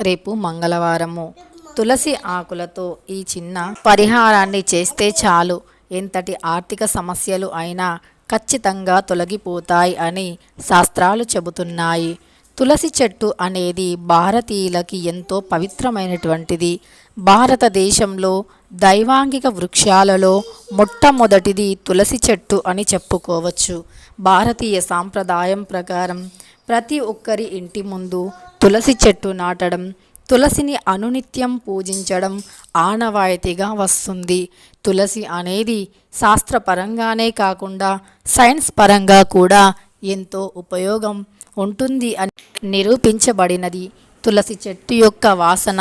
రేపు మంగళవారము. తులసి ఆకులతో ఈ చిన్న పరిహారాన్ని చేస్తే చాలు. ఎంతటి ఆర్థిక సమస్యలు అయినా ఖచ్చితంగా తొలగిపోతాయి అని శాస్త్రాలు చెబుతున్నాయి. తులసి చెట్టు అనేది భారతీయులకి ఎంతో పవిత్రమైనటువంటిది. భారతదేశంలో దైవాంగిక వృక్షాలలో మొట్టమొదటిది తులసి చెట్టు అని చెప్పుకోవచ్చు. భారతీయ సాంప్రదాయం ప్రకారం ప్రతి ఒక్కరి ఇంటి ముందు తులసి చెట్టు నాటడం తులసిని అనునిత్యం పూజించడం ఆనవాయితీగా వస్తుంది. తులసి అనేది శాస్త్రపరంగానే కాకుండా సైన్స్ పరంగా కూడా ఎంతో ఉపయోగం ఉంటుంది అని నిరూపించబడినది. తులసి చెట్టు యొక్క వాసన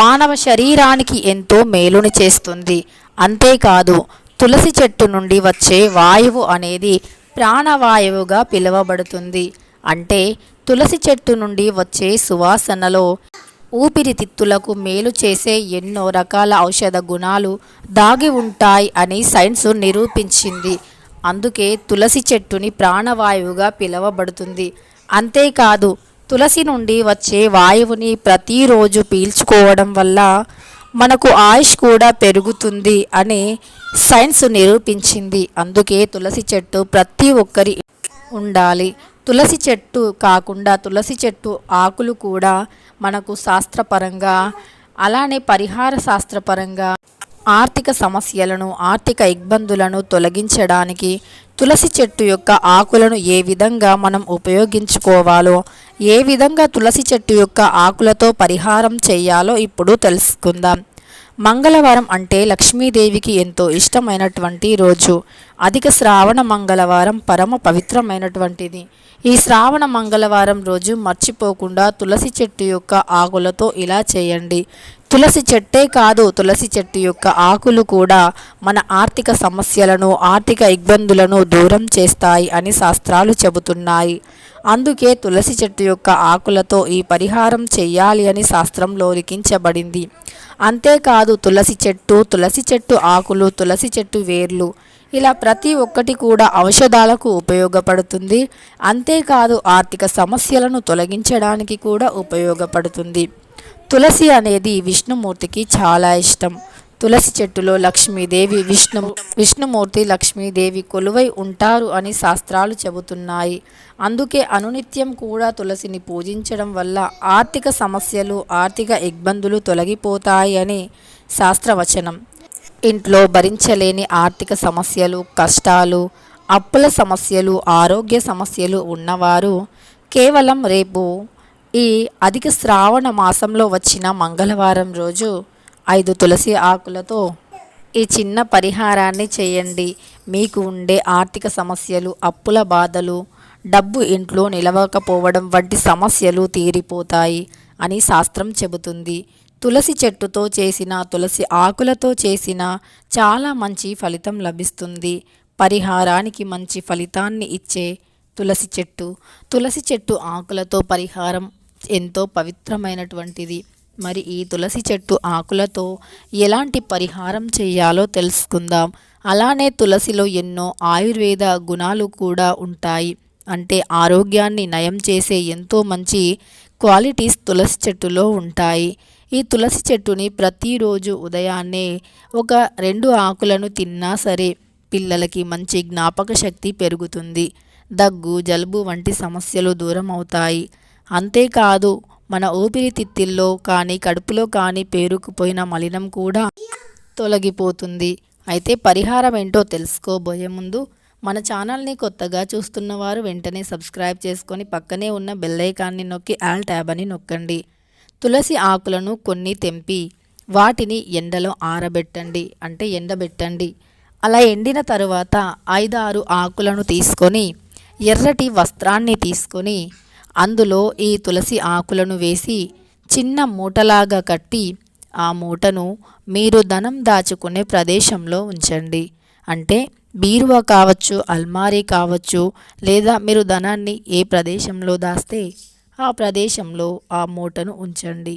మానవ శరీరానికి ఎంతో మేలుని చేస్తుంది. అంతేకాదు తులసి చెట్టు నుండి వచ్చే వాయువు అనేది ప్రాణవాయువుగా పిలువబడుతుంది. అంటే తులసి చెట్టు నుండి వచ్చే సువాసనలో ఊపిరితిత్తులకు మేలు చేసే ఎన్నో రకాల ఔషధ గుణాలు దాగి ఉంటాయి అని సైన్స్ నిరూపించింది. అందుకే తులసి చెట్టుని ప్రాణవాయువుగా పిలువబడుతుంది. అంతేకాదు తులసి నుండి వచ్చే వాయువుని ప్రతిరోజు పీల్చుకోవడం వల్ల మనకు ఆయుష్ కూడా పెరుగుతుంది అని సైన్స్ నిరూపించింది. అందుకే తులసి చెట్టు ప్రతి ఒక్కరి ఉండాలి. తులసి చెట్టు కాకుండా తులసి చెట్టు ఆకులు కూడా మనకు శాస్త్రపరంగా అలానే పరిహార శాస్త్రపరంగా ఆర్థిక సమస్యలను ఆర్థిక ఇబ్బందులను తొలగించడానికి తులసి చెట్టు యొక్క ఆకులను ఏ విధంగా మనం ఉపయోగించుకోవాలో ఏ విధంగా తులసి చెట్టు యొక్క ఆకులతో పరిహారం చేయాలో ఇప్పుడు తెలుసుకుందాం. మంగళవారం అంటే లక్ష్మీదేవికి ఎంతో ఇష్టమైనటువంటి రోజు. అధిక శ్రావణ మంగళవారం పరమ పవిత్రమైనటువంటిది. ఈ శ్రావణ మంగళవారం రోజు మర్చిపోకుండా తులసి చెట్టు యొక్క ఆకులతో ఇలా చేయండి. తులసి చెట్టే కాదు తులసి చెట్టు యొక్క ఆకులు కూడా మన ఆర్థిక సమస్యలను ఆర్థిక ఇబ్బందులను దూరం చేస్తాయి అని శాస్త్రాలు చెబుతున్నాయి. అందుకే తులసి చెట్టు యొక్క ఆకులతో ఈ పరిహారం చేయాలి అని శాస్త్రంలో లిఖించబడింది అంతేకాదు తులసి చెట్టు తులసి చెట్టు ఆకులు తులసి చెట్టు వేర్లు. ఇలా ప్రతి ఒక్కటి కూడా ఔషధాలకు ఉపయోగపడుతుంది. అంతేకాదు ఆర్థిక సమస్యలను తొలగించడానికి కూడా ఉపయోగపడుతుంది. తులసి అనేది విష్ణుమూర్తికి చాలా ఇష్టం. తులసి చెట్టులో లక్ష్మీదేవి విష్ణు విష్ణుమూర్తి లక్ష్మీదేవి కొలువై ఉంటారు అని శాస్త్రాలు చెబుతున్నాయి. అందుకే అనునిత్యం కూడా తులసిని పూజించడం వల్ల ఆర్థిక సమస్యలు ఆర్థిక ఇబ్బందులు తొలగిపోతాయి అని శాస్త్రవచనం. ఇంట్లో భరించలేని ఆర్థిక సమస్యలు కష్టాలు అప్పుల సమస్యలు ఆరోగ్య సమస్యలు ఉన్నవారు కేవలం రేపు ఈ అధిక శ్రావణ మాసంలో వచ్చిన మంగళవారం రోజు ఐదు తులసి ఆకులతో ఈ చిన్న పరిహారాన్ని చేయండి. మీకు ఉండే ఆర్థిక సమస్యలు అప్పుల బాధలు డబ్బు ఇంట్లో నిలవకపోవడం వంటి సమస్యలు తీరిపోతాయి అని శాస్త్రం చెబుతుంది. తులసి చెట్టుతో చేసిన తులసి ఆకులతో చేసిన చాలా మంచి ఫలితం లభిస్తుంది. పరిహారానికి మంచి ఫలితాన్ని ఇచ్చే తులసి చెట్టు. తులసి చెట్టు ఆకులతో పరిహారం ఎంతో పవిత్రమైనటువంటిది. మరి ఈ తులసి చెట్టు ఆకులతో ఎలాంటి పరిహారం చేయాలో తెలుసుకుందాం. అలానే తులసిలో ఎన్నో ఆయుర్వేద గుణాలు కూడా ఉంటాయి. అంటే ఆరోగ్యాన్ని నయం చేసే ఎంతో మంచి క్వాలిటీస్ తులసి చెట్టులో ఉంటాయి. ఈ తులసి చెట్టుని ప్రతిరోజు ఉదయాన్నే ఒక రెండు ఆకులను తిన్నా సరే పిల్లలకి మంచి జ్ఞాపక శక్తి పెరుగుతుంది. దగ్గు జలుబు వంటి సమస్యలు దూరం అవుతాయి అంతేకాదు మన ఊపిరితిత్తుల్లో కానీ కడుపులో కానీ పేరుకుపోయిన మలినం కూడా తొలగిపోతుంది. అయితే పరిహారం ఏంటో తెలుసుకోబోయే ముందు. మన ఛానల్ని కొత్తగా చూస్తున్నవారు వెంటనే సబ్స్క్రైబ్ చేసుకొని పక్కనే ఉన్న బెల్లైకాన్ని నొక్కి ఆల్ ట్యాబ్ అని నొక్కండి. తులసి ఆకులను కొన్ని తెంపి వాటిని ఎండలో ఆరబెట్టండి. అంటే ఎండబెట్టండి. అలా ఎండిన తరువాత ఐదారు ఆకులను తీసుకొని ఎర్రటి వస్త్రాన్ని తీసుకొని అందులో ఈ తులసి ఆకులను వేసి చిన్న మూటలాగా కట్టి ఆ మూటను మీరు ధనం దాచుకునే ప్రదేశంలో ఉంచండి. అంటే బీరువా కావచ్చు అల్మారీ కావచ్చు లేదా మీరు ధనాన్ని ఏ ప్రదేశంలో దాస్తే ఆ ప్రదేశంలో ఆ మూటను ఉంచండి.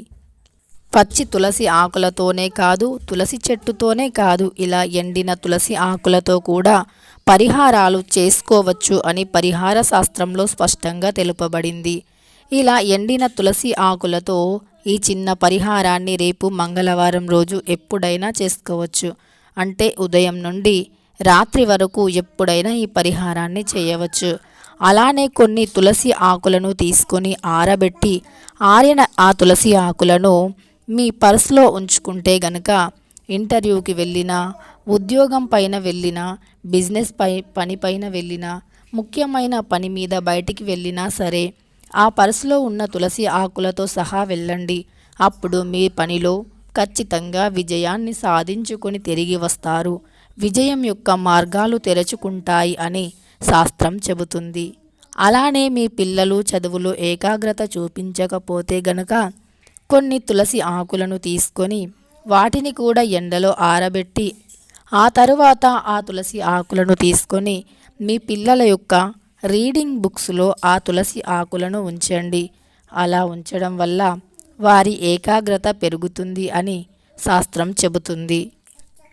పచ్చి తులసి ఆకులతోనే కాదు తులసి చెట్టుతోనే కాదు ఇలా ఎండిన తులసి ఆకులతో కూడా పరిహారాలు చేసుకోవచ్చు అని పరిహార శాస్త్రంలో స్పష్టంగా తెలుపబడింది. ఇలా ఎండిన తులసి ఆకులతో ఈ చిన్న పరిహారాన్ని రేపు మంగళవారం రోజు ఎప్పుడైనా చేసుకోవచ్చు. అంటే ఉదయం నుండి రాత్రి వరకు ఎప్పుడైనా ఈ పరిహారాన్ని చేయవచ్చు. అలానే కొన్ని తులసి ఆకులను తీసుకొని ఆరబెట్టి ఆరిన ఆ తులసి ఆకులను మీ పర్సులో ఉంచుకుంటే గనక ఇంటర్వ్యూకి వెళ్ళినా ఉద్యోగం పైన వెళ్ళినా బిజినెస్ పై పని పైన వెళ్ళినా ముఖ్యమైన పని మీద బయటికి వెళ్ళినా సరే ఆ పర్సులో ఉన్న తులసి ఆకులతో సహా వెళ్ళండి. అప్పుడు మీ పనిలో ఖచ్చితంగా విజయాన్ని సాధించుకొని తిరిగి వస్తారు. విజయం యొక్క మార్గాలు తెరచుకుంటాయి అని శాస్త్రం చెబుతుంది. అలానే మీ పిల్లలు చదువులో ఏకాగ్రత చూపించకపోతే గనక కొన్ని తులసి ఆకులను తీసుకొని వాటిని కూడా ఎండలో ఆరబెట్టి ఆ తరువాత ఆ తులసి ఆకులను తీసుకొని మీ పిల్లల యొక్క రీడింగ్ బుక్స్లో ఆ తులసి ఆకులను ఉంచండి. అలా ఉంచడం వల్ల వారి ఏకాగ్రత పెరుగుతుంది అని శాస్త్రం చెబుతుంది.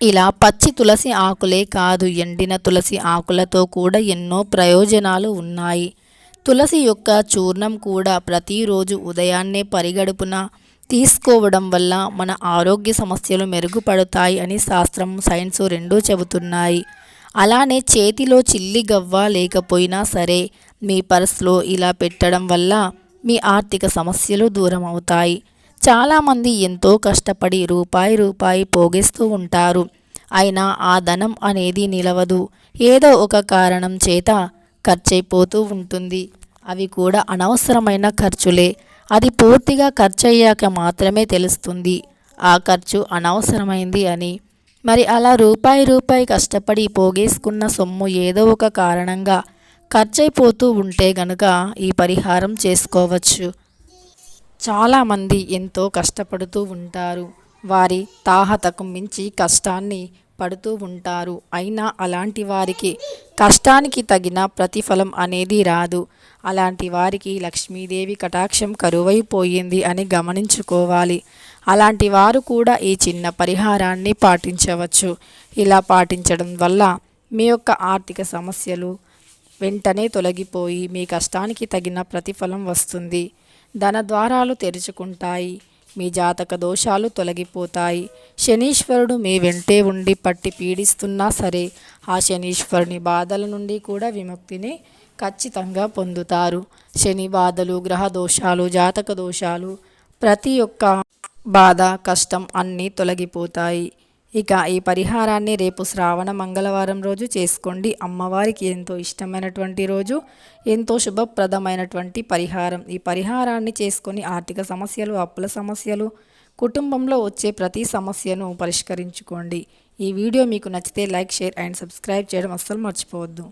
ఇలా పచ్చి తులసి ఆకులే కాదు ఎండిన తులసి ఆకులతో కూడా ఎన్నో ప్రయోజనాలు ఉన్నాయి. తులసి యొక్క చూర్ణం కూడా ప్రతిరోజు ఉదయాన్నే పరిగడుపున తీసుకోవడం వల్ల మన ఆరోగ్య సమస్యలు మెరుగుపడతాయి అని శాస్త్రం సైన్స్ రెండూ చెబుతున్నాయి. అలానే చేతిలో చిల్లి గవ్వ లేకపోయినా సరే మీ పర్స్లో ఇలా పెట్టడం వల్ల మీ ఆర్థిక సమస్యలు దూరం అవుతాయి. చాలామంది ఎంతో కష్టపడి రూపాయి రూపాయి పోగేస్తూ ఉంటారు. అయినా ఆ ధనం అనేది నిలవదు. ఏదో ఒక కారణం చేత ఖర్చయిపోతూ ఉంటుంది. అవి కూడా అనవసరమైన ఖర్చులే. అది పూర్తిగా ఖర్చయ్యాక మాత్రమే తెలుస్తుంది. ఆ ఖర్చు అనవసరమైంది అని. మరి అలా రూపాయి రూపాయి కష్టపడి పోగేసుకున్న సొమ్ము ఏదో ఒక కారణంగా ఖర్చయిపోతూ ఉంటే గనుక ఈ పరిహారం చేసుకోవచ్చు. చాలామంది ఎంతో కష్టపడుతూ ఉంటారు. వారి తాహతకు మించి కష్టాన్ని పడుతూ ఉంటారు. అయినా అలాంటి వారికి కష్టానికి తగిన ప్రతిఫలం అనేది రాదు. అలాంటి వారికి లక్ష్మీదేవి కటాక్షం కరువైపోయింది అని గమనించుకోవాలి. అలాంటి వారు కూడా ఈ చిన్న పరిహారాన్ని పాటించవచ్చు. ఇలా పాటించడం వల్ల మీ యొక్క ఆర్థిక సమస్యలు వెంటనే తొలగిపోయి మీ కష్టానికి తగిన ప్రతిఫలం వస్తుంది. ధన ద్వారాలు తెరుచుకుంటాయి. మీ జాతక దోషాలు తొలగిపోతాయి. శనీశ్వరుడు మీ వెంటే ఉండి పట్టి పీడిస్తున్నా సరే ఆ శనీశ్వరుని బాధల నుండి కూడా విముక్తిని ఖచ్చితంగా పొందుతారు. శని బాధలు గ్రహ దోషాలు జాతక దోషాలు ప్రతి ఒక్క బాధ కష్టం అన్నీ తొలగిపోతాయి. ఇక ఈ పరిహారాన్ని రేపు శ్రావణ మంగళవారం రోజు చేసుకోండి. అమ్మవారికి ఎంతో ఇష్టమైనటువంటి రోజు ఎంతో శుభప్రదమైనటువంటి పరిహారం. ఈ పరిహారాన్ని చేసుకొని ఆర్థిక సమస్యలు అప్పుల సమస్యలు కుటుంబంలో వచ్చే ప్రతి సమస్యను పరిష్కరించుకోండి. ఈ వీడియో మీకు నచ్చితే లైక్ షేర్ అండ్ సబ్స్క్రైబ్ చేయడం అస్సలు మర్చిపోవద్దు.